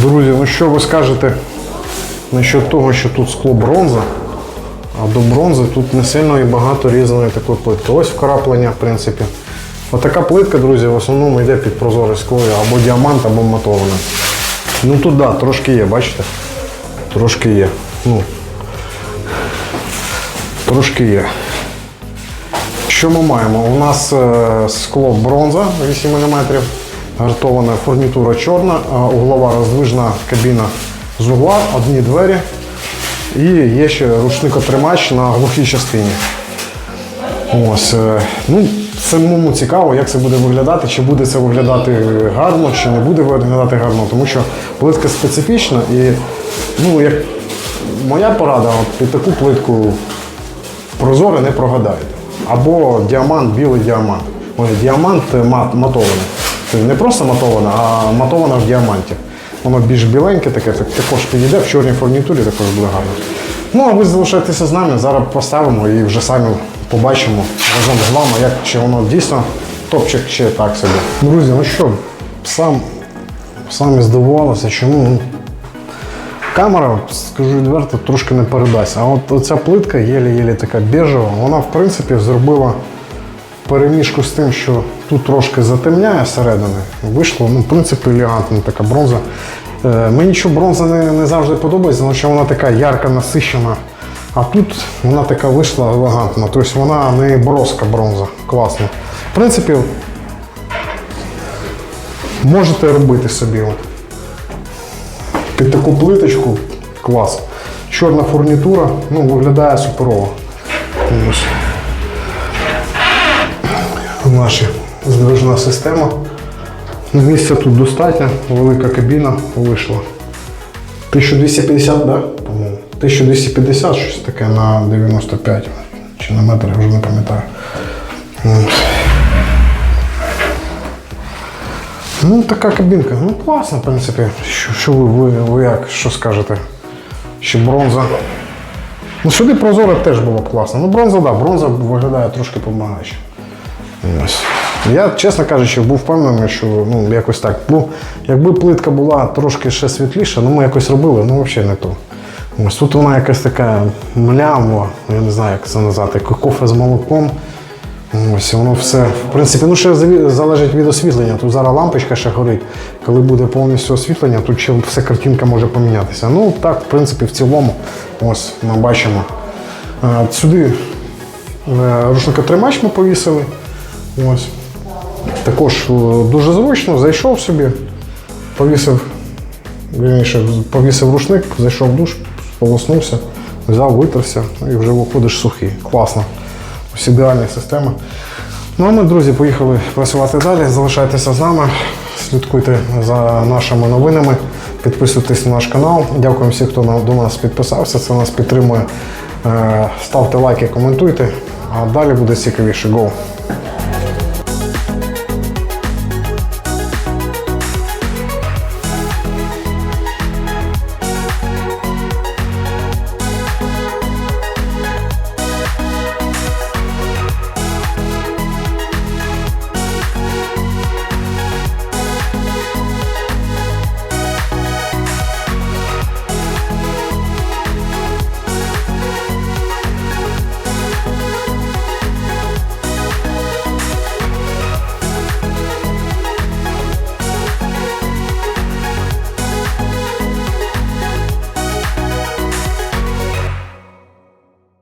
Друзі, ну що ви скажете насчет того, що тут скло бронза, а до бронзи тут не сильно і багато різаної такої плитки. Ось вкраплення, в принципі. Отака плитка, друзі, в основному йде під прозоре скло або діамант, або матоване. Ну тут да, трошки є, бачите? Трошки є. Ну, трошки є. Що ми маємо? У нас е, скло бронза 8 мм, гартована фурнітура чорна, углова роздвижна кабіна з угла, одні двері. І є ще ручникотримач на глухій частині. Ось, е, ну, самому цікаво, як це буде виглядати, чи буде це виглядати гарно, чи не буде виглядати гарно, тому що плитка специфічна і ну, як моя порада, от під таку плитку прозоре не прогадаєте. Або діамант, білий діамант. Ой, діамант е, мат, матований. Не просто матоване, а матоване в діаманті. Воно більш біленьке таке, так- також підійде в чорній фурнітурі, також буде гарно. Ну а ви залишайтеся з нами, зараз поставимо і вже самі побачимо разом з вами, як чи воно дійсно топчик, чи так собі. Друзі, ну що, сам, самі здивувалися, чому ну, Камера, скажу відверто, трошки не передасть. А от оця плитка, єлі-єлі така бежева, вона в принципі зробила переміжку з тим, що тут трошки затемняє всередини. Вийшло, ну, в принципі, елегантна така бронза. Е, мені що бронза не, не завжди подобається, тому що вона така ярко насищена. А тут вона така вийшла елегантна. Тобто вона не броска бронза. Класно. В принципі, можете робити собі. Під таку плиточку клас. Чорна фурнітура, ну, виглядає суперово. Наша здвижна система. Місця тут достатньо, велика кабіна вийшла. 1250, да? По-моєму. 1250, щось таке на 95 чи на метр, я вже не пам'ятаю. Ну, така кабінка. Ну, класно, в принципі. Що, що ви, ви, ви як, що скажете? Ще бронза. Ну, сюди прозоре теж було б класно. Ну, бронза, так, да, бронза виглядає трошки помагаюче. Ось. Я, чесно кажучи, був впевнений, що ну, якось так. Ну, якби плитка була трошки ще світліша, ну ми якось робили, ну взагалі не то. Ось тут вона якась така млямова, я не знаю, як це назвати, кофе з молоком. Ось воно все. В принципі, ну ще залежить від освітлення. Тут зараз лампочка ще горить. Коли буде повністю освітлення, тут ще вся картинка може помінятися. Ну так, в принципі, в цілому, ось ми бачимо. Сюди е, рушникотримач ми повісили. Ось. Також е, дуже зручно, зайшов собі, повісив, вірніше, повісив рушник, зайшов в душ, полоснувся, взяв, витерся ну, і вже виходиш сухий. Класно. Ось ідеальна система. Ну а ми, друзі, поїхали працювати далі. Залишайтеся з нами, слідкуйте за нашими новинами, підписуйтесь на наш канал. Дякуємо всім, хто до нас підписався. Це нас підтримує. Е, Ставте лайки, коментуйте. А далі буде цікавіше. Go!